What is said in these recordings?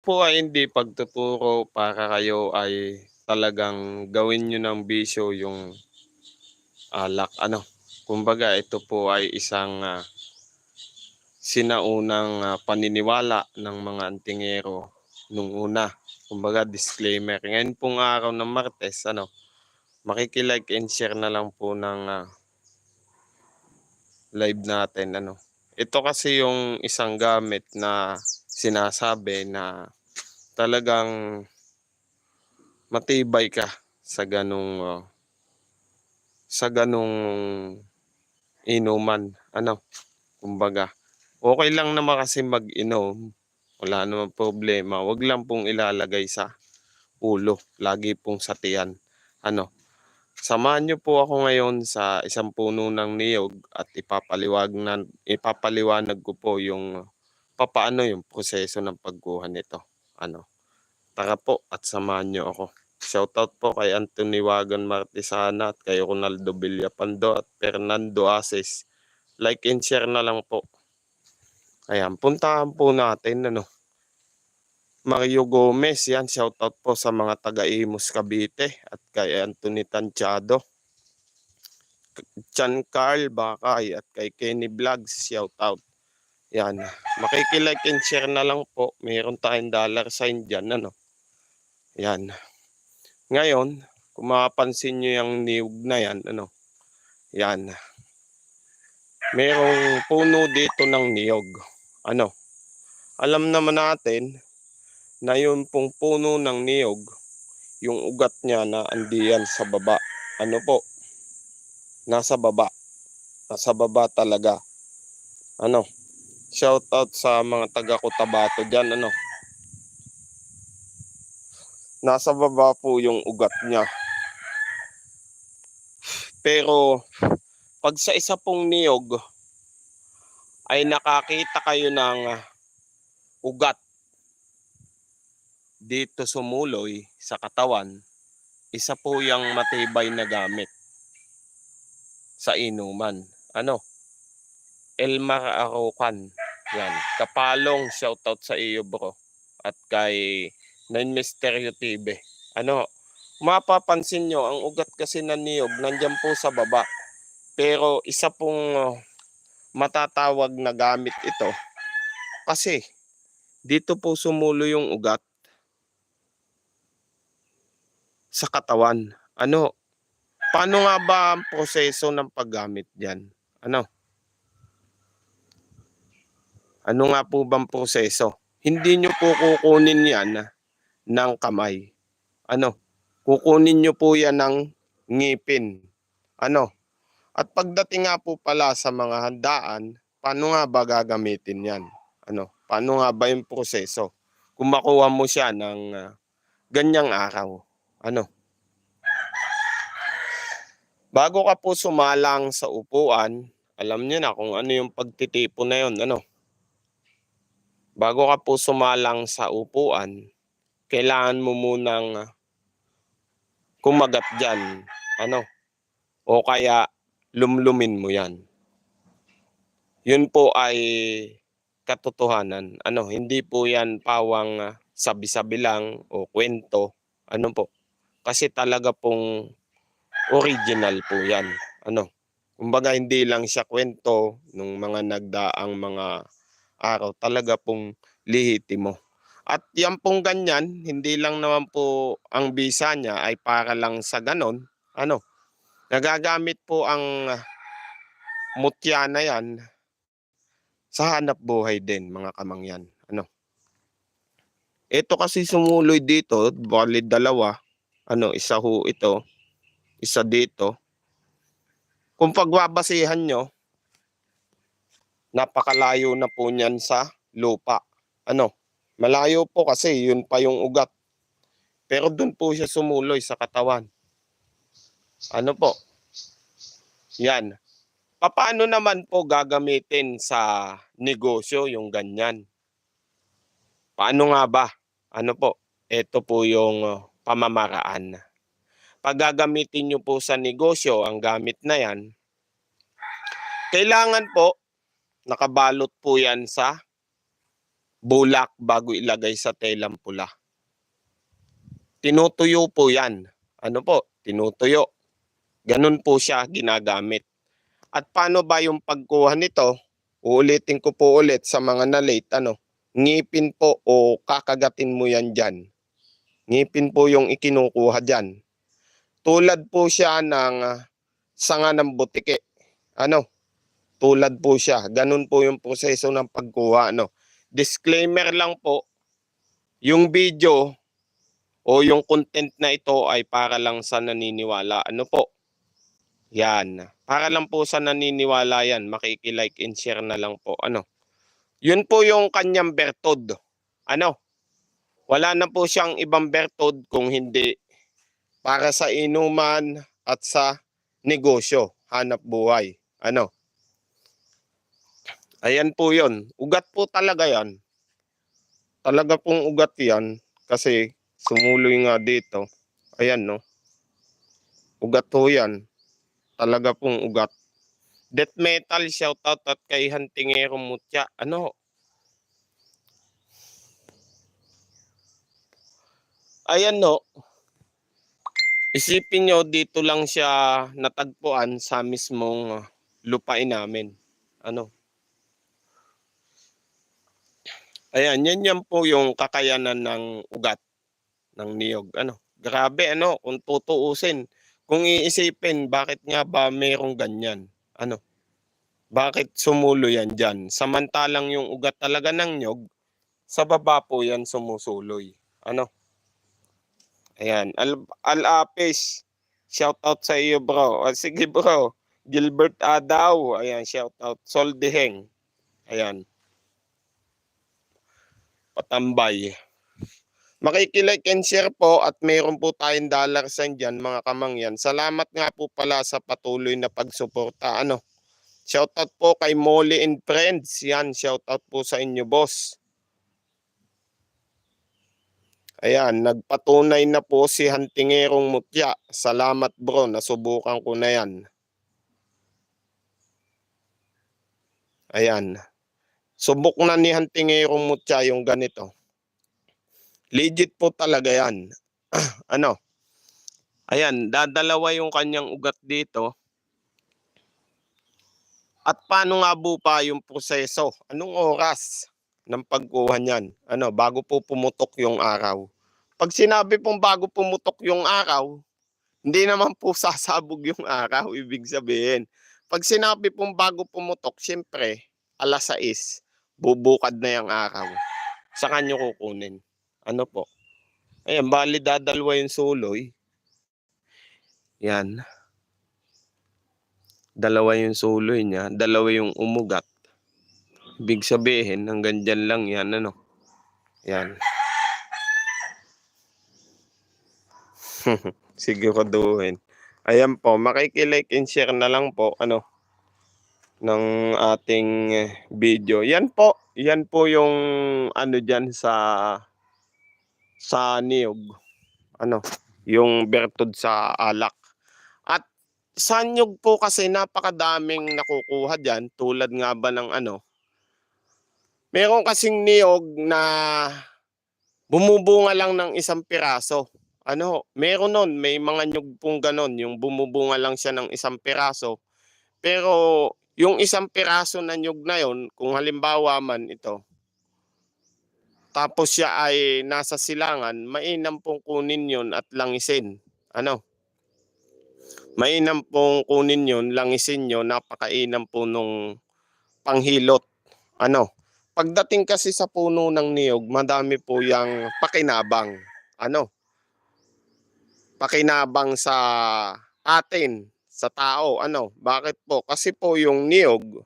po ay hindi pagtuturo para kayo ay talagang gawin niyo ng bisyo yung alak ano. Kumbaga ito po ay isang ah, sinaunang ah, paniniwala ng mga antingero nung una. Kumbaga disclaimer. Ngayon pong araw ng Martes ano, makikilike and share na lang po ng ah, live natin ano. Ito kasi yung isang gamit na sinasabi na talagang matibay ka sa ganung ah, sa ganung inuman. Ano? Kumbaga okay lang naman kasi mag-inom. Wala namang problema. Wag lang pong ilalagay sa ulo. Lagi pong sa tiyan ano? Samahan niyo po ako ngayon sa isang puno ng niyog at ipapaliwag na, ipapaliwanag ko po yung papaano yung proseso ng pagkuha nito ano tara po at samahan niyo ako Shoutout po kay Anthony Wagan Martisana at kay Ronaldo Villapando at Fernando Ases. Like and share na lang po. Ayan, puntahan po natin ano. Mario Gomez, yan, shoutout po sa mga taga-Imus Cavite at kay Anthony Tanchado. Chan Carl Bakay at kay Kenny Vlogs, shoutout. Yan, makikilike and share na lang po. Mayroon tayong dollar sign dyan, ano. Yan. Ngayon, kung mapapansin nyo yung niyog na yan, ano, yan. Merong puno dito ng niyog. Ano, alam naman natin na yung pong puno ng niyog, yung ugat niya na andiyan sa baba. Ano po? Nasa baba. Nasa baba talaga. Ano? Shout out sa mga taga Cotabato diyan ano. Nasa baba po yung ugat niya. Pero pag sa isa pong niyog ay nakakita kayo ng ugat dito sumuloy sa katawan, isa po yung matibay na gamit sa inuman. Ano? Elmar Arocan. Yan. Kapalong shoutout sa iyo bro. At kay Nine Misteryo TV. Ano? Mapapansin nyo, ang ugat kasi ng niyog nandyan po sa baba. Pero isa pong uh, matatawag na gamit ito kasi dito po sumulo yung ugat sa katawan. Ano? Paano nga ba ang proseso ng paggamit diyan? Ano? Ano nga po bang proseso? Hindi nyo po kukunin yan ng kamay. Ano? Kukunin nyo po yan ng ngipin. Ano? At pagdating nga po pala sa mga handaan, paano nga ba gagamitin yan? Ano? Paano nga ba yung proseso? Kung makuha mo siya ng uh, ganyang araw. Ano? Bago ka po sumalang sa upuan, alam niyo na kung ano yung pagtitipo na yon, ano? Bago ka po sumalang sa upuan, kailangan mo munang kumagat dyan, ano? O kaya lumlumin mo yan. Yun po ay katotohanan. Ano, hindi po yan pawang sabi-sabi lang o kwento. Ano po? Kasi talaga pong original po yan. Ano? Kumbaga hindi lang siya kwento ng mga nagdaang mga araw. Talaga pong lihitimo. At yan pong ganyan, hindi lang naman po ang bisa niya ay para lang sa ganon. Ano? Nagagamit po ang mutya na yan sa hanap buhay din mga kamangyan. Ano? Ito kasi sumuloy dito, bali dalawa. Ano, isa ho ito, isa dito. Kung pagbabasihan nyo, napakalayo na po niyan sa lupa. Ano? Malayo po kasi yun pa yung ugat. Pero doon po siya sumuloy sa katawan. Ano po? Yan. Paano naman po gagamitin sa negosyo yung ganyan? Paano nga ba? Ano po? Ito po yung uh, pamamaraan. Pag gagamitin nyo po sa negosyo ang gamit na yan, kailangan po nakabalot po yan sa bulak bago ilagay sa telang pula. Tinutuyo po yan. Ano po? Tinutuyo. Ganun po siya ginagamit. At paano ba yung pagkuha nito? Uulitin ko po ulit sa mga na-late. Ano? Ngipin po o kakagatin mo yan dyan. Ngipin po yung ikinukuha dyan. Tulad po siya ng ah, sanga ng butike. Ano? Tulad po siya. Ganun po yung proseso ng pagkuha. Ano? Disclaimer lang po, yung video o yung content na ito ay para lang sa naniniwala. Ano po? Yan. Para lang po sa naniniwala yan. Makikilike and share na lang po. Ano? Yun po yung kanyang bertod. Ano? Wala na po siyang ibang bertod kung hindi para sa inuman at sa negosyo, hanap buhay. Ano? Ayan po yon. Ugat po talaga yan. Talaga pong ugat yan kasi sumuloy nga dito. Ayan no. Ugat po yan. Talaga pong ugat. Death metal shoutout at kay Hantingero Mutya. Ano? Ayan no. Isipin nyo dito lang siya natagpuan sa mismong lupain namin. Ano? Ayan, yan yan po yung kakayanan ng ugat ng niyog. Ano? Grabe ano, kung tutuusin. Kung iisipin, bakit nga ba mayroong ganyan? Ano? Bakit sumulo yan dyan? Samantalang yung ugat talaga ng niyog, sa baba po yan sumusuloy. Ano? Ayan. Al Al-Apis, shout out sa iyo bro. Ah, sige bro. Gilbert Adaw, ayan, shout out. Sol Deheng, ayan. Patambay. Makikilike and share po at mayroon po tayong dollar sign dyan mga kamangyan. Salamat nga po pala sa patuloy na pagsuporta. Ano? Shoutout po kay Molly and Friends. Yan, shoutout po sa inyo boss. Ayan, nagpatunay na po si Hantingerong Mutya. Salamat bro, nasubukan ko na yan. Ayan. Subok na ni Hantingerong Mutya yung ganito. Legit po talaga yan. ano? Ayan, dadalawa yung kanyang ugat dito. At paano nga po pa yung proseso? Anong oras ng pagkuha niyan? Ano, bago po pumutok yung araw. Pag sinabi pong bago pumutok yung araw, hindi naman po sasabog yung araw, ibig sabihin. Pag sinabi pong bago pumutok, siyempre, alas 6, bubukad na yung araw. Sa kanyo kukunin. Ano po? Ayan, bali dadalwa yung suloy. Yan. Dalawa yung suloy niya, dalawa yung umugat. Ibig sabihin, hanggang dyan lang yan, ano? Yan. Siguraduhin. Ayan po, makikilike and share na lang po, ano, ng ating video. Yan po, yan po yung, ano dyan sa, sa niyog. Ano, yung bertod sa alak. At sa niyog po kasi napakadaming nakukuha dyan, tulad nga ba ng ano, meron kasing niyog na bumubunga lang ng isang piraso. Ano, meron nun, may mga nyug pong ganon, yung bumubunga lang siya ng isang piraso. Pero yung isang piraso na nyug na yon, kung halimbawa man ito, tapos siya ay nasa silangan, mainam pong kunin yon at langisin. Ano? Mainam pong kunin yon, langisin nyo, napakainam po nung panghilot. Ano? Pagdating kasi sa puno ng niyog, madami po yung pakinabang. Ano? pakinabang sa atin, sa tao. Ano? Bakit po? Kasi po yung niyog,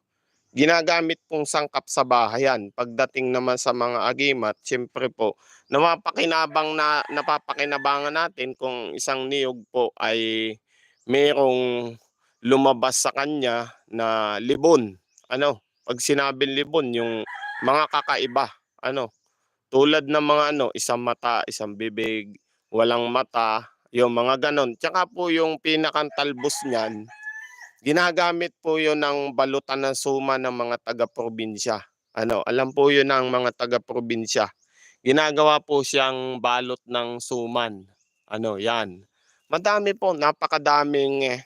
ginagamit pong sangkap sa bahayan. Pagdating naman sa mga agimat, siyempre po, napapakinabang na, napapakinabangan natin kung isang niyog po ay merong lumabas sa kanya na libon. Ano? Pag sinabing libon, yung mga kakaiba. Ano? Tulad ng mga ano, isang mata, isang bibig, walang mata, yung mga ganon. Tsaka po yung pinakang talbos niyan, ginagamit po yun ng balutan ng suma ng mga taga-probinsya. Ano, alam po 'yun ng mga taga-probinsya. Ginagawa po siyang balot ng suman. Ano, 'yan. Madami po, napakadaming eh,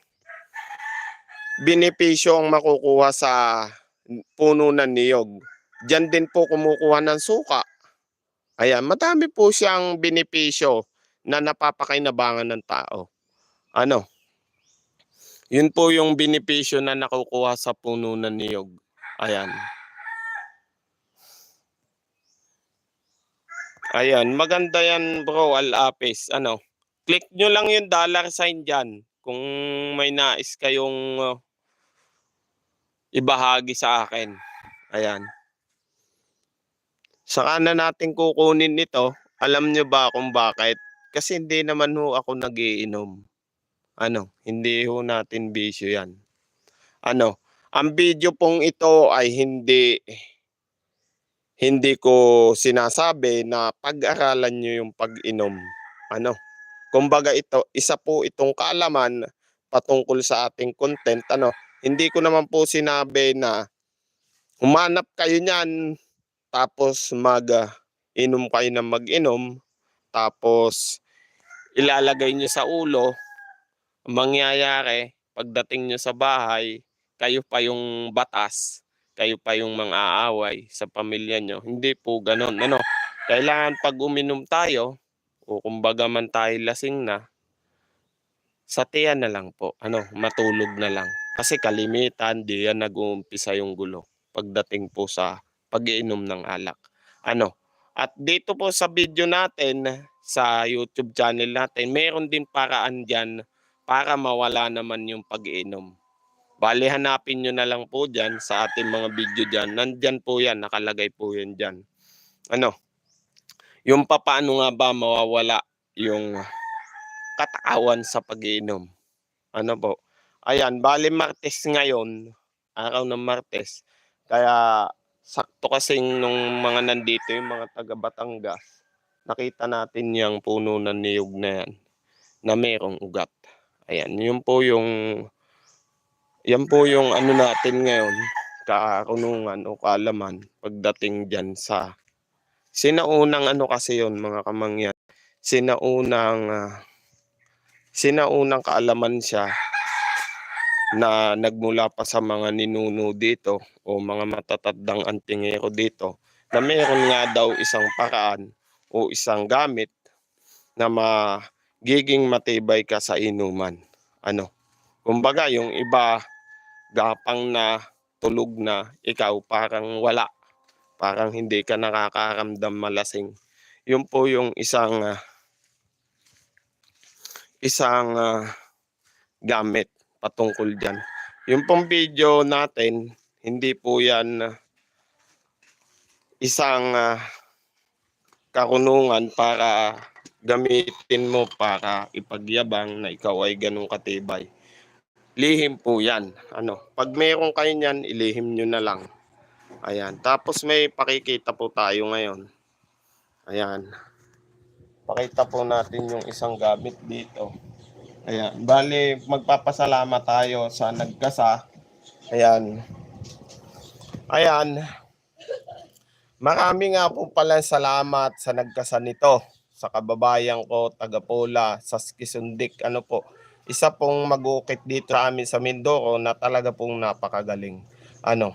benepisyo ang makukuha sa puno ng niyog. Diyan din po kumukuha ng suka. Ayan, madami po siyang benepisyo na napapakinabangan ng tao. Ano, yun po yung benepisyo na nakukuha sa puno ng niyog. Ayan. Ayan, maganda yan bro, Al-Apis. Ano, click nyo lang yung dollar sign dyan kung may nais kayong uh, ibahagi sa akin. Ayan. Saka na natin kukunin nito. Alam nyo ba kung bakit? Kasi hindi naman ho ako nagiinom. Ano, hindi ho natin bisyo yan. Ano, ang video pong ito ay hindi hindi ko sinasabi na pag-aralan nyo yung pag-inom. Ano, kumbaga ito, isa po itong kaalaman patungkol sa ating content. Ano, hindi ko naman po sinabi na humanap kayo niyan tapos mag ah, kayo ng mag-inom tapos ilalagay nyo sa ulo. Ang mangyayari pagdating nyo sa bahay kayo pa yung batas kayo pa yung mga aaway sa pamilya nyo hindi po ganon ano? Kailangan pag uminom tayo o kumbaga man tayo lasing na sa tiyan na lang po ano? Matulog na lang. Kasi kalimitan di yan nag-uumpisa yung gulo pagdating po sa pag-iinom ng alak. Ano? At dito po sa video natin, sa YouTube channel natin, meron din paraan dyan para mawala naman yung pag-iinom. Bali, hanapin nyo na lang po dyan sa ating mga video dyan. Nandyan po yan, nakalagay po yan dyan. Ano? Yung papaano nga ba mawawala yung katawan sa pag-iinom. Ano po? Ayan, bali Martes ngayon, araw ng Martes. Kaya sakto kasing nung mga nandito yung mga taga Batangas, nakita natin yung puno ng niyog na yan na merong ugat. Ayan, yun po yung yan po yung ano natin ngayon, kaarunungan o kaalaman pagdating dyan sa sinaunang ano kasi yon mga kamangyan, sinaunang ah, sinaunang kaalaman siya na nagmula pa sa mga ninuno dito o mga matatandang antingero dito na meron nga daw isang paraan o isang gamit na magiging matibay ka sa inuman. Ano? Kumbaga yung iba gapang na tulog na ikaw parang wala. Parang hindi ka nakakaramdam malasing. Yun po yung isang ah, isang ah, gamit patungkol dyan. Yung pong video natin, hindi po yan ah, isang ah, karunungan para gamitin mo para ipagyabang na ikaw ay ganun katibay. Lihim po yan. Ano, pag meron kayo niyan, ilihim nyo na lang. Ayan. Tapos may pakikita po tayo ngayon. Ayan. Pakita po natin yung isang gamit dito. Ayan. Bali, magpapasalamat tayo sa nagkasa. Ayan. Ayan. Marami nga po pala salamat sa nagkasa nito. Sa kababayan ko, taga Pola, sa Skisundik, ano po. Isa pong magukit dito sa amin sa Mindoro na talaga pong napakagaling. Ano.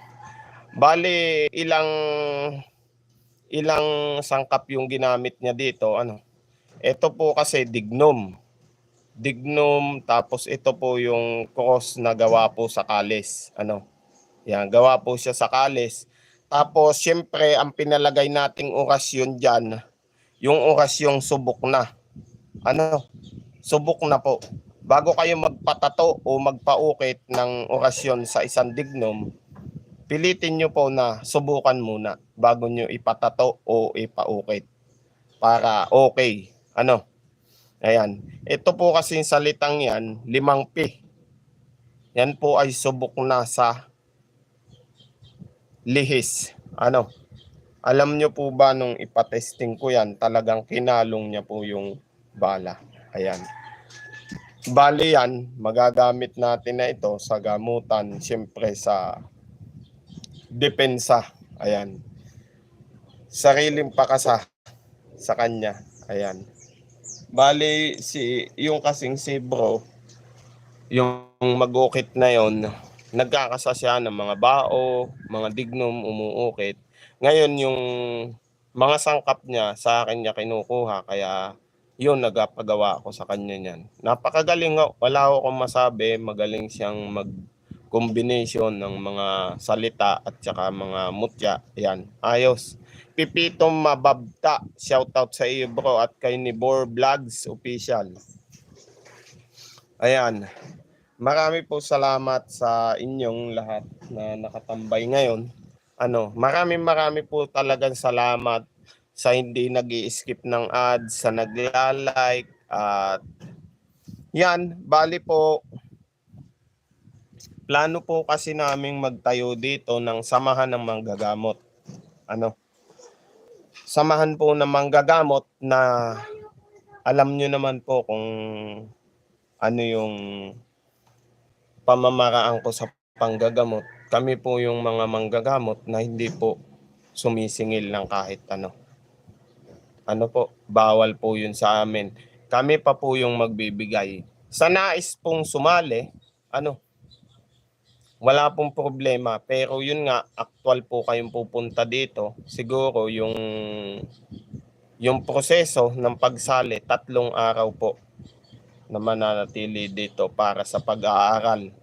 Bali, ilang ilang sangkap yung ginamit niya dito. Ano. Ito po kasi dignum dignum tapos ito po yung cross na gawa po sa kalis. Ano? Yan gawa po siya sa kalis. Tapos syempre ang pinalagay nating orasyon diyan yung orasyong subok na. Ano? Subok na po. Bago kayo magpatato o magpaukit ng orasyon sa isang dignum pilitin nyo po na subukan muna bago nyo ipatato o ipaukit para okay. Ano Ayan. Ito po kasi yung salitang yan, limang P. Yan po ay subok na sa lihis. Ano? Alam nyo po ba nung ipatesting ko yan, talagang kinalong niya po yung bala. Ayan. Bali yan, magagamit natin na ito sa gamutan, siyempre sa depensa. Ayan. Sariling pakasa sa kanya. Ayan. Bali, si, yung kasing si bro, yung mag-ukit na yon nagkakasa siya ng mga bao, mga dignum, umuukit. Ngayon, yung mga sangkap niya, sa akin niya kinukuha. Kaya, yun, nagpagawa ako sa kanya niyan. Napakagaling. Wala akong masabi. Magaling siyang mag combination ng mga salita at saka mga mutya. Yan. Ayos. Pipito Mababta. Shoutout sa iyo bro at kay ni Bor Vlogs Official. Ayan. Marami po salamat sa inyong lahat na nakatambay ngayon. Ano, marami marami po talagang salamat sa hindi nag skip ng ads, sa nagla-like at yan, bali po plano po kasi naming magtayo dito ng samahan ng manggagamot. Ano? Samahan po ng manggagamot na alam nyo naman po kung ano yung pamamaraan ko sa panggagamot. Kami po yung mga manggagamot na hindi po sumisingil ng kahit ano. Ano po, bawal po yun sa amin. Kami pa po yung magbibigay. Sa nais pong sumali, ano, wala pong problema. Pero yun nga, actual po kayong pupunta dito. Siguro yung yung proseso ng pagsali, tatlong araw po na mananatili dito para sa pag-aaral.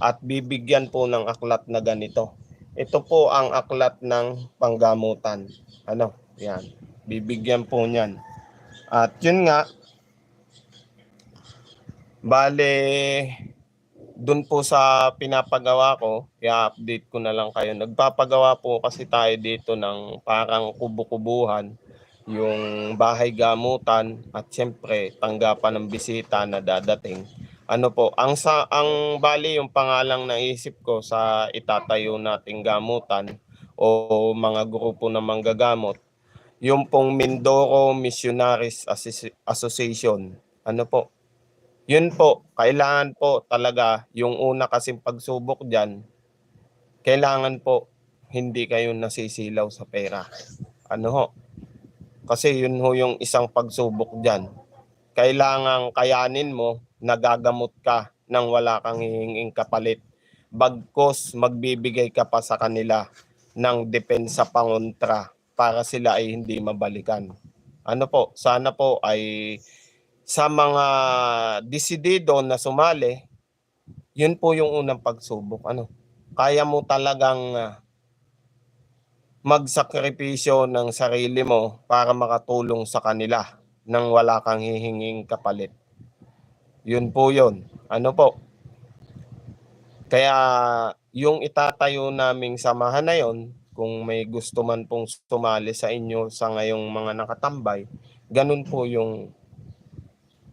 At bibigyan po ng aklat na ganito. Ito po ang aklat ng panggamutan. Ano? Yan. Bibigyan po niyan. At yun nga, bale, dun po sa pinapagawa ko, i-update ko na lang kayo. Nagpapagawa po kasi tayo dito ng parang kubo-kubuhan, yung bahay gamutan at siyempre tanggapan ng bisita na dadating. Ano po, ang sa ang bali yung pangalang naisip ko sa itatayo nating gamutan o mga grupo na manggagamot, yung pong Mindoro Missionaries Associ- Association. Ano po, yun po, kailangan po talaga yung una kasing pagsubok dyan, kailangan po hindi kayo nasisilaw sa pera. Ano ho? Kasi yun ho yung isang pagsubok dyan. Kailangan kayanin mo, nagagamot ka nang wala kang hihinging kapalit. Bagkos magbibigay ka pa sa kanila ng depensa pangontra para sila ay hindi mabalikan. Ano po, sana po ay sa mga desidido na sumali, yun po yung unang pagsubok. Ano? Kaya mo talagang ah, magsakripisyo ng sarili mo para makatulong sa kanila nang wala kang hihinging kapalit. Yun po yun. Ano po? Kaya yung itatayo naming samahan na yon, kung may gusto man pong sumali sa inyo sa ngayong mga nakatambay, ganun po yung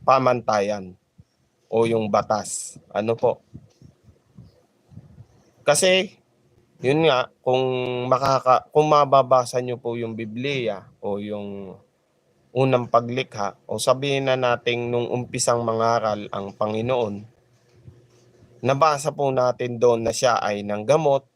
pamantayan o yung batas. Ano po? Kasi yun nga kung makaka kung mababasa niyo po yung Biblia o yung unang paglikha o sabihin na nating nung umpisang mangaral ang Panginoon nabasa po natin doon na siya ay nanggamot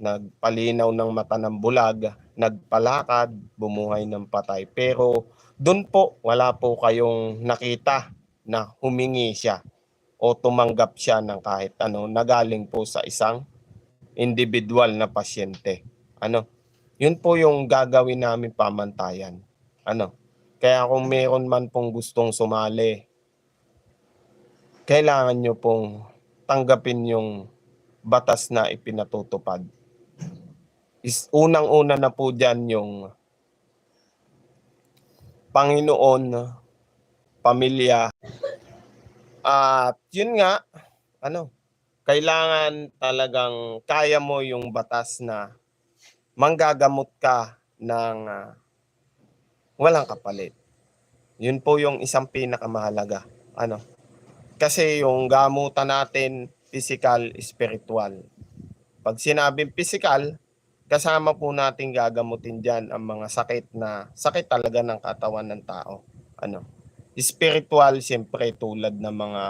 nagpalinaw ng mata ng bulag nagpalakad bumuhay ng patay pero doon po wala po kayong nakita na humingi siya o tumanggap siya ng kahit ano nagaling po sa isang individual na pasyente. Ano? Yun po yung gagawin namin pamantayan. Ano? Kaya kung meron man pong gustong sumali, kailangan nyo pong tanggapin yung batas na ipinatutupad. Is, unang-una na po dyan yung Panginoon, pamilya, at yun nga, ano, kailangan talagang kaya mo yung batas na manggagamot ka ng ah, walang kapalit. Yun po yung isang pinakamahalaga. Ano? Kasi yung gamutan natin, physical, spiritual. Pag sinabing physical, kasama po natin gagamutin dyan ang mga sakit na sakit talaga ng katawan ng tao. Ano? Spiritual, siyempre tulad ng mga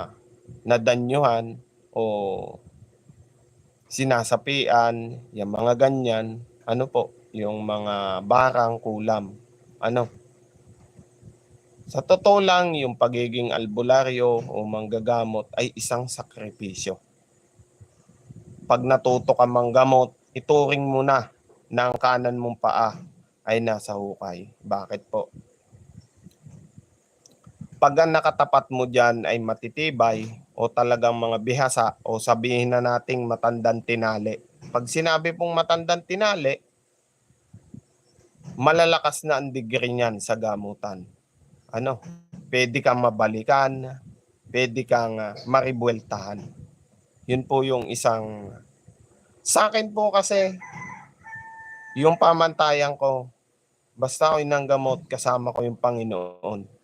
nadanyuhan o sinasapian, yung mga ganyan, ano po, yung mga barang kulam. Ano? Sa totoo lang, yung pagiging albularyo o manggagamot ay isang sakripisyo. Pag natuto ka manggamot, ituring mo na na ang kanan mong paa ay nasa hukay. Bakit po? Pag nakatapat mo dyan ay matitibay o talagang mga bihasa o sabihin na nating matandang tinali. Pag sinabi pong matandang tinali, malalakas na ang degree niyan sa gamutan. Ano? Pwede kang mabalikan, pwede kang uh, maribueltahan. Yun po yung isang... Sa akin po kasi, yung pamantayan ko, basta ako ng gamot, kasama ko yung Panginoon.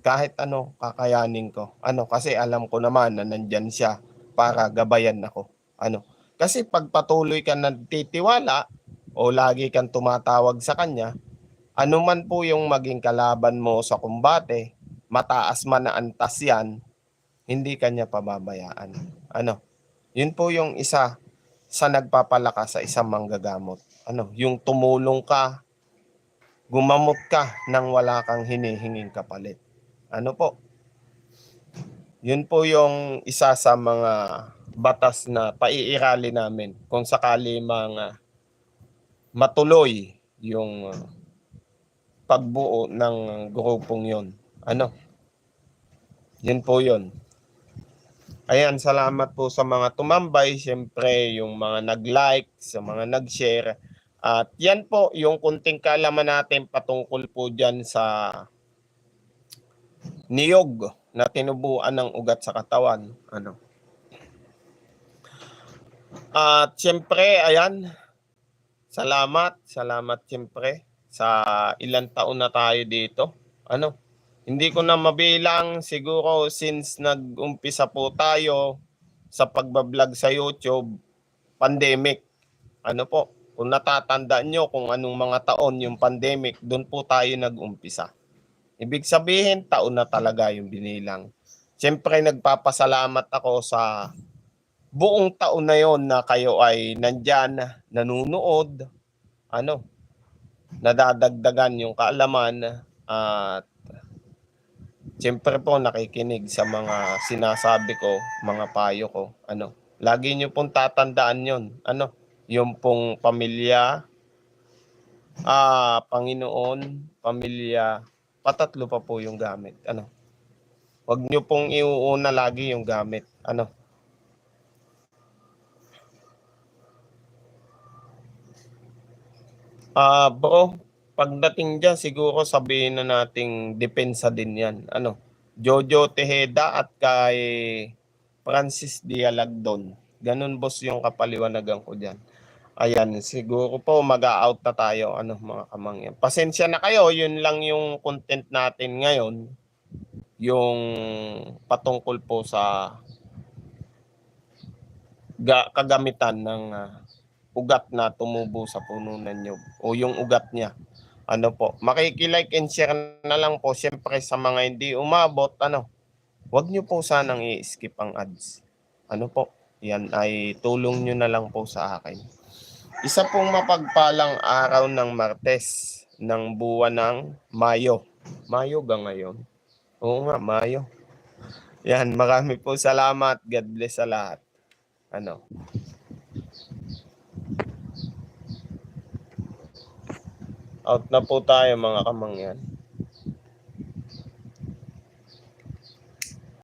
Kahit ano, kakayanin ko. Ano, kasi alam ko naman na nandyan siya para gabayan ako. Ano, kasi pag patuloy ka nagtitiwala o lagi kang tumatawag sa kanya, ano man po yung maging kalaban mo sa kumbate, mataas man na antas yan, hindi kanya pababayaan. Ano? Yun po yung isa sa nagpapalakas sa isang manggagamot. Ano? Yung tumulong ka, gumamot ka nang wala kang hinihinging kapalit. Ano po? Yun po yung isa sa mga batas na paiirali namin kung sakali mga matuloy yung uh, pagbuo ng grupong yon. Ano? Yun po yun. Ayan, salamat po sa mga tumambay. Siyempre, yung mga nag-like, sa mga nag-share. At yan po, yung kunting kalaman natin patungkol po dyan sa niyog na tinubuan ng ugat sa katawan. Ano? At siyempre, ayan, salamat, salamat siyempre sa ilang taon na tayo dito. Ano? Hindi ko na mabilang siguro since nag-umpisa po tayo sa pagbablog sa YouTube, pandemic. Ano po? Kung natatandaan nyo kung anong mga taon yung pandemic, doon po tayo nag-umpisa. Ibig sabihin, taon na talaga yung binilang. Siyempre, nagpapasalamat ako sa buong taon na yon na kayo ay nandyan, nanunood, ano, nadadagdagan yung kaalaman at siyempre po nakikinig sa mga sinasabi ko, mga payo ko. Ano, lagi niyo pong tatandaan yon Ano, yung pong pamilya, ah, Panginoon, pamilya, patatlo pa po yung gamit. Ano, wag niyo pong iuuna lagi yung gamit. Ano, Ah, bro, pagdating diyan siguro sabihin na nating depensa din 'yan. Ano? Jojo Tejeda at kay Francis Dialagdon. Ganun boss yung kapaliwanagan ko diyan. Ayan, siguro po mag-out na tayo ano mga kamangyan. Pasensya na kayo, yun lang yung content natin ngayon. Yung patungkol po sa ga- kagamitan ng uh, ugat na tumubo sa puno ng o yung ugat niya. Ano po, makikilike and share na lang po siyempre sa mga hindi umabot, ano, wag niyo po sanang i-skip ang ads. Ano po, yan ay tulong niyo na lang po sa akin. Isa pong mapagpalang araw ng Martes ng buwan ng Mayo. Mayo ba ngayon? Oo nga, Mayo. Yan, marami po salamat. God bless sa lahat. Ano? Out na po tayo mga kamangyan.